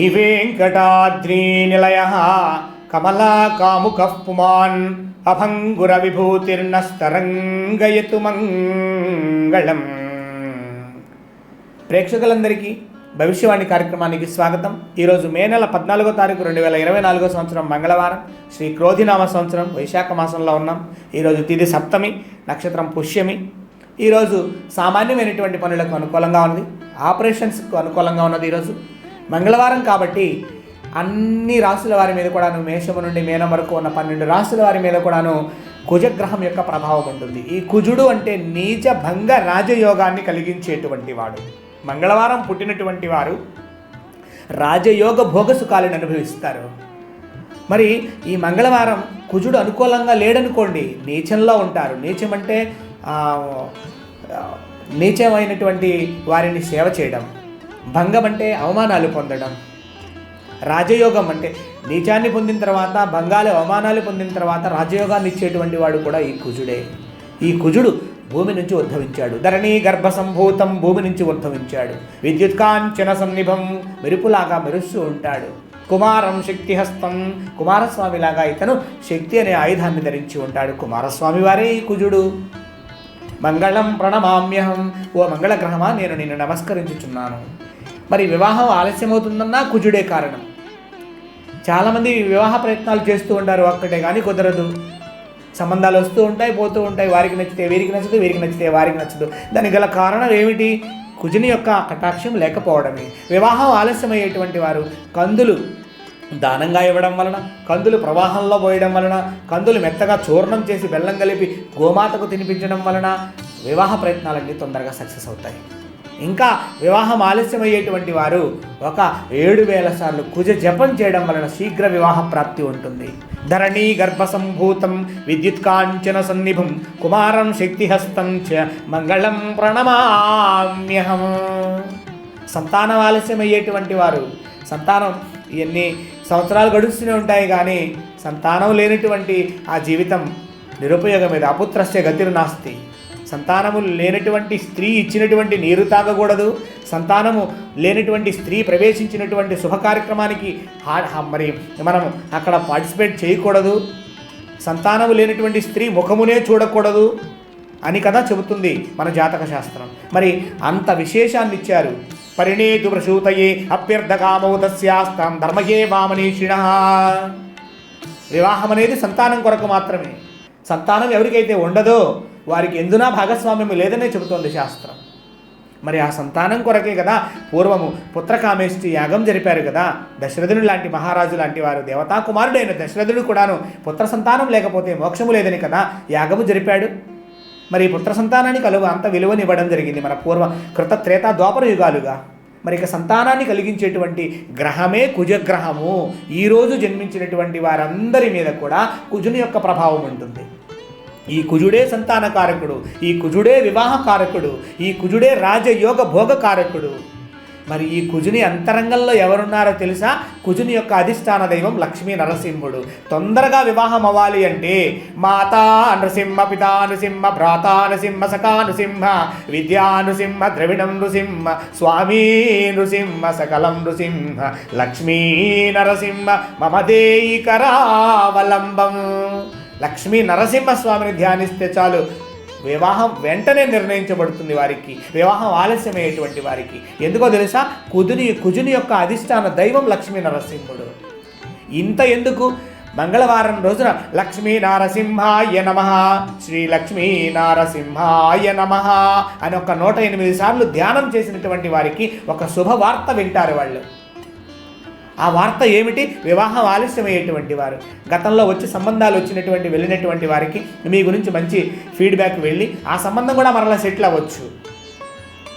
శ్రీవేంకటాద్రీనిలయ కమలాకాముకః పుమాన్ అభంగుర విభూతిర్నస్తరంగయతు మంగళం. ప్రేక్షకులందరికీ భవిష్యవాణి కార్యక్రమానికి స్వాగతం. ఈరోజు మే నెల పద్నాలుగో తారీఖు రెండు వేల ఇరవై నాలుగో సంవత్సరం మంగళవారం. శ్రీ క్రోధినామ సంవత్సరం వైశాఖ మాసంలో ఉన్నాం. ఈరోజు తిది సప్తమి నక్షత్రం పుష్యమి. ఈరోజు సామాన్యమైనటువంటి పనులకు అనుకూలంగా ఉంది ఆపరేషన్స్కు అనుకూలంగా ఉన్నది ఈరోజు. మంగళవారం కాబట్టి అన్ని రాసుల వారి మీద కూడాను మేషము నుండి మేనం వరకు ఉన్న పన్నెండు రాసుల వారి మీద కూడాను కుజగ్రహం యొక్క ప్రభావం ఉంటుంది. ఈ కుజుడు అంటే నీచ భంగ రాజయోగాన్ని కలిగించేటువంటి వాడు. మంగళవారం పుట్టినటువంటి వారు రాజయోగ భోగసుఖాలను అనుభవిస్తారు. మరి ఈ మంగళవారం కుజుడు అనుకూలంగా లేడనుకోండి నీచంలో ఉంటారు. నీచం అంటే నీచమైనటువంటి వారిని సేవ చేయడం. భంగం అంటే అవమానాలు పొందడం. రాజయోగం అంటే నీచాన్ని పొందిన తర్వాత భంగాలు అవమానాలు పొందిన తర్వాత రాజయోగాన్ని ఇచ్చేటువంటి వాడు కూడా ఈ కుజుడే. ఈ కుజుడు భూమి నుంచి ఉద్భవించాడు. ధరణి గర్భ సంభూతం భూమి నుంచి ఉద్భవించాడు. విద్యుత్ కాంచన సన్నిభం మెరుపులాగా మెరుస్తూ ఉంటాడు. కుమారం శక్తిహస్తం కుమారస్వామిలాగా ఇతను శక్తి అనే ఆయుధాన్ని ధరించి ఉంటాడు. కుమారస్వామి వారే ఈ కుజుడు. మంగళం ప్రణమామ్యహం. ఓ మంగళగ్రహమా నేను నిన్ను నమస్కరించుచున్నాను. మరి వివాహం ఆలస్యమవుతుందన్నా కుజుడే కారణం. చాలామంది వివాహ ప్రయత్నాలు చేస్తూ ఉంటారు ఒక్కటే కానీ కుదరదు. సంబంధాలు వస్తూ ఉంటాయి పోతూ ఉంటాయి. వారికి నచ్చితే వీరికి నచ్చదు వీరికి నచ్చితే వారికి నచ్చదు. దానికి గల కారణం ఏమిటి? కుజుని యొక్క కటాక్షం లేకపోవడమే. వివాహం ఆలస్యమయ్యేటువంటి వారు కందులు దానంగా ఇవ్వడం వలన కందులు ప్రవాహంలో పోయడం వలన కందులు మెత్తగా చూర్ణం చేసి బెల్లం కలిపి గోమాతకు తినిపించడం వలన వివాహ ప్రయత్నాలన్నీ తొందరగా సక్సెస్ అవుతాయి. ఇంకా వివాహం ఆలస్యమయ్యేటువంటి వారు ఒక ఏడు వేల సార్లు కుజ జపం చేయడం వలన శీఘ్ర వివాహ ప్రాప్తి ఉంటుంది. ధరణీ గర్భ సంభూతం విద్యుత్ కాంచన సన్నిభం కుమారం శక్తిహస్తం చ మంగళం ప్రణమామ్యహం. సంతానం ఆలస్యమయ్యేటువంటి వారు సంతానం ఎన్ని సంవత్సరాలు గడుస్తూనే ఉంటాయి కానీ సంతానం లేనటువంటి ఆ జీవితం నిరుపయోగమేది అపుత్రస్య గతిరు నాస్తి సంతానము లేనటువంటి స్త్రీ ఇచ్చినటువంటి నీరు తాగకూడదు. సంతానము లేనటువంటి స్త్రీ ప్రవేశించినటువంటి శుభ కార్యక్రమానికి మరి మనం అక్కడ పార్టిసిపేట్ చేయకూడదు. సంతానము లేనటువంటి స్త్రీ ముఖమునే చూడకూడదు అని కదా చెబుతుంది మన జాతక శాస్త్రం. మరి అంత విశేషాన్ని ఇచ్చారు పరిణేతు ప్రసూతయే అభ్యర్థకామౌ తస్యాస్తాం ధర్మయే వామనీషిణ వివాహం అనేది సంతానం కొరకు మాత్రమే. సంతానం ఎవరికైతే ఉండదో వారికి ఎందునా భాగస్వామ్యం లేదనే చెబుతోంది శాస్త్రం. మరి ఆ సంతానం కొరకే కదా పూర్వము పుత్రకామేష్టి యాగం జరిపారు కదా. దశరథుడు లాంటి మహారాజు లాంటి వారు దేవతా కుమారుడైన దశరథుడు కూడాను పుత్ర సంతానం లేకపోతే మోక్షము లేదని కదా యాగము జరిపాడు. మరి ఈ పుత్ర సంతానాన్ని కలువ అంత విలువనివ్వడం జరిగింది మన పూర్వ కృత త్రేత ద్వాపర యుగాలుగా. మరి ఇక సంతానాన్ని కలిగించేటువంటి గ్రహమే కుజగ్రహము. ఈరోజు జన్మించినటువంటి వారందరి మీద కూడా కుజుని యొక్క ప్రభావం ఉంటుంది. ఈ కుజుడే సంతానకారకుడు ఈ కుజుడే వివాహకారకుడు ఈ కుజుడే రాజయోగ భోగకారకుడు మరి ఈ కుజుని అంతరంగంలో ఎవరున్నారో తెలుసా? కుజుని యొక్క అధిష్టాన దైవం లక్ష్మీ నరసింహుడు. తొందరగా వివాహం అవ్వాలి అంటే మాతా నృసింహ పితా నృసింహ భ్రాతా నృసింహ సఖా నృసింహ విద్యా నృసింహ ద్రవిడం నృసింహ స్వామీ నృసింహ సకలం నృసింహ లక్ష్మీ నరసింహ మమ కరావలంబం లక్ష్మీ నరసింహస్వామిని ధ్యానిస్తే చాలు. వివాహం వెంటనే నిర్ణయించబడుతుంది వారికి. వివాహం ఆలస్యమయ్యేటువంటి వారికి? ఎందుకో తెలుసా? కుదుని కుజుని యొక్క అధిష్టాన దైవం లక్ష్మీ నరసింహుడు. ఇంత ఎందుకు? మంగళవారం రోజున లక్ష్మీ నారసింహాయ నమ. శ్రీ లక్ష్మీ నారసింహాయ నమ అని ఒక నూట ఎనిమిది సార్లు ధ్యానం చేసినటువంటి వారికి ఒక శుభవార్త వింటారు వాళ్ళు. ఆ వార్త ఏమిటి? వివాహం ఆలస్యమయ్యేటువంటి వారు. గతంలో వచ్చి సంబంధాలు వచ్చినటువంటి వెళ్ళినటువంటి వారికి మీ గురించి మంచి ఫీడ్బ్యాక్ వెళ్ళి ఆ సంబంధం కూడా మరలా సెటిల్ అవ్వచ్చు.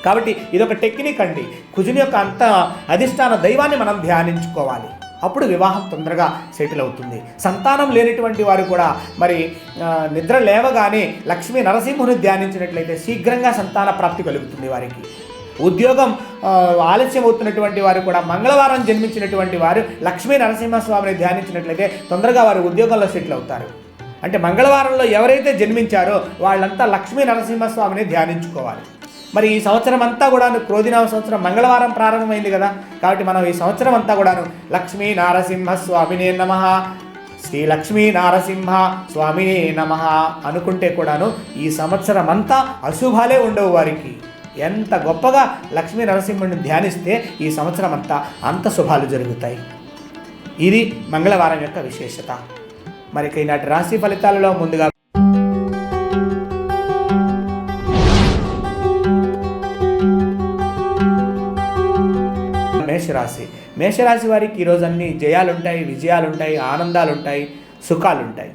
కాబట్టి ఇదొక టెక్నిక్ అండి. కుజుని యొక్క అంత అధిష్టాన దైవాన్ని మనం ధ్యానించుకోవాలి. అప్పుడు వివాహం తొందరగా సెటిల్ అవుతుంది. సంతానం లేనటువంటి వారు కూడా మరి నిద్ర లేవగానే లక్ష్మీ నరసింహుని ధ్యానించినట్లయితే శీఘ్రంగా సంతాన ప్రాప్తి కలుగుతుంది వారికి. ఉద్యోగం ఆలస్యం అవుతున్నటువంటి వారు కూడా మంగళవారం జన్మించినటువంటి వారు లక్ష్మీ నరసింహస్వామిని ధ్యానించినట్లయితే తొందరగా వారు ఉద్యోగంలో సెటిల్ అవుతారు. అంటే మంగళవారంలో ఎవరైతే జన్మించారో వాళ్ళంతా లక్ష్మీ నరసింహస్వామిని ధ్యానించుకోవాలి. మరి ఈ సంవత్సరం అంతా కూడాను క్రోధినామ సంవత్సరం మంగళవారం ప్రారంభమైంది కదా. కాబట్టి మనం ఈ సంవత్సరం అంతా కూడాను లక్ష్మీ నారసింహ స్వామినే నమ శ్రీ లక్ష్మీ నారసింహ స్వామినే నమ అనుకుంటే కూడాను ఈ సంవత్సరం అంతా అశుభాలే ఉండవు వారికి. ఎంత గొప్పగా లక్ష్మీ నరసింహుడిని ధ్యానిస్తే ఈ సంవత్సరం అంతా అంత శుభాలు జరుగుతాయి. ఇది మంగళవారం యొక్క విశేషత. మరి ఈనాటి రాశి ఫలితాలలో ముందుగా మేషరాశి. మేషరాశి వారికి ఈరోజు అన్ని జయాలుంటాయి విజయాలుంటాయి ఆనందాలుంటాయి సుఖాలుంటాయి.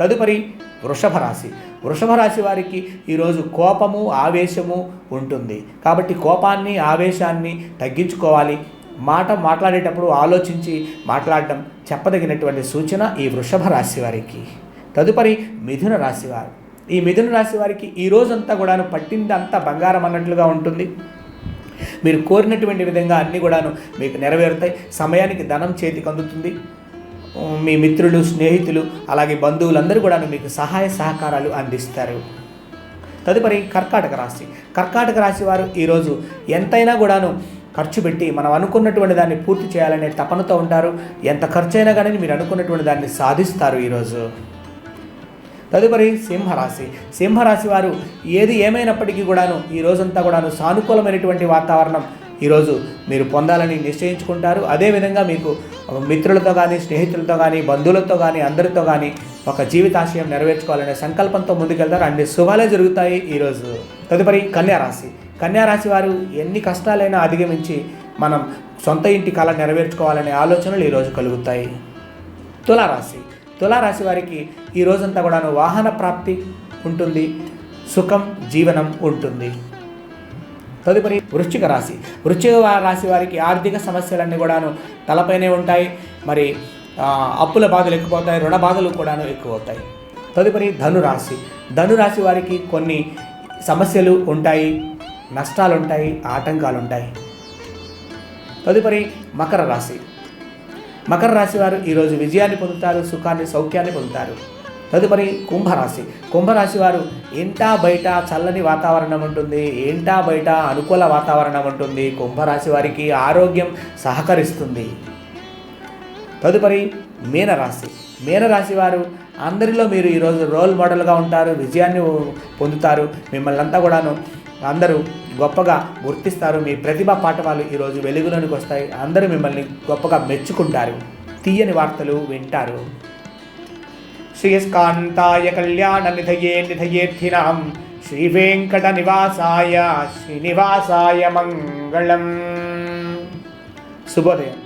తదుపరి వృషభ రాశి. వృషభ రాశి వారికి ఈరోజు కోపము ఆవేశము ఉంటుంది. కాబట్టి కోపాన్ని ఆవేశాన్ని తగ్గించుకోవాలి. మాట మాట్లాడేటప్పుడు ఆలోచించి మాట్లాడటం చెప్పదగినటువంటి సూచన ఈ వృషభ రాశి వారికి. తదుపరి మిథున రాశి వారు. ఈ మిథున రాశి వారికి ఈ రోజంతా కూడాను పట్టిందంతా బంగారం అన్నట్లుగా ఉంటుంది. మీరు కోరినటువంటి విధంగా అన్నీ కూడాను మీకు నెరవేరుతాయి. సమయానికి ధనం చేతికి అందుతుంది. మీ మిత్రులు స్నేహితులు అలాగే బంధువులందరూ కూడాను మీకు సహాయ సహకారాలు అందిస్తారు. తదుపరి కర్కాటక రాశి. కర్కాటక రాశి వారు ఈరోజు ఎంతైనా కూడాను ఖర్చు పెట్టి మనం అనుకున్నటువంటి దాన్ని పూర్తి చేయాలనే తపనతో ఉంటారు. ఎంత ఖర్చు అయినా కానీ మీరు అనుకున్నటువంటి దాన్ని సాధిస్తారు ఈరోజు. తదుపరి సింహరాశి. సింహరాశి వారు ఏది ఏమైనప్పటికీ కూడాను ఈ రోజంతా కూడాను సానుకూలమైనటువంటి వాతావరణం ఈరోజు మీరు పొందాలని నిశ్చయించుకుంటారు. అదేవిధంగా మీకు మిత్రులతో కానీ స్నేహితులతో కానీ బంధువులతో కానీ అందరితో కానీ ఒక జీవితాశయం నెరవేర్చుకోవాలనే సంకల్పంతో ముందుకెళ్తారు. అన్ని శుభాలే జరుగుతాయి ఈరోజు. తదుపరి కన్యారాశి. కన్యారాశి వారు ఎన్ని కష్టాలైనా అధిగమించి మనం సొంత ఇంటి కళ నెరవేర్చుకోవాలనే ఆలోచనలు ఈరోజు కలుగుతాయి. తులారాశి. తులారాశి వారికి ఈ రోజంతా కూడాను వాహన ప్రాప్తి ఉంటుంది సుఖం జీవనం ఉంటుంది. తదుపరి వృశ్చిక రాశి. వృశ్చిక రాశి వారికి ఆర్థిక సమస్యలన్నీ కూడాను తలపైనే ఉంటాయి. మరి అప్పుల బాధలు ఎక్కువవుతాయి రుణ బాధలు కూడాను ఎక్కువ అవుతాయి తదుపరి ధనురాశి. ధనురాశి వారికి కొన్ని సమస్యలు ఉంటాయి నష్టాలు ఉంటాయి ఆటంకాలు ఉంటాయి తదుపరి మకర రాశి. మకర రాశి వారు ఈరోజు విజయాన్ని పొందుతారు సుఖాన్ని సౌఖ్యాన్ని పొందుతారు. తదుపరి కుంభరాశి. కుంభరాశి వారు ఇంటా బయట చల్లని వాతావరణం ఉంటుంది ఇంటా బయట అనుకూల వాతావరణం ఉంటుంది. కుంభరాశి వారికి ఆరోగ్యం సహకరిస్తుంది. తదుపరి మీనరాశి. మీనరాశి వారు అందరిలో మీరు ఈరోజు రోల్ మోడల్గా ఉంటారు విజయాన్ని పొందుతారు. మిమ్మల్ని అంతా కూడాను అందరూ గొప్పగా గుర్తిస్తారు. మీ ప్రతిభ పాఠవాలు ఈరోజు వెలుగులోనికి వస్తాయి. అందరూ మిమ్మల్ని గొప్పగా మెచ్చుకుంటారు. తీయని వార్తలు వింటారు. శ్రీయస్కాంతాయ కళ్యాణ నిధయే నిధయేర్థినాం శ్రీ వెంకట నివాసాయ శ్రీనివాసాయ మంగళం. శుభోదయం.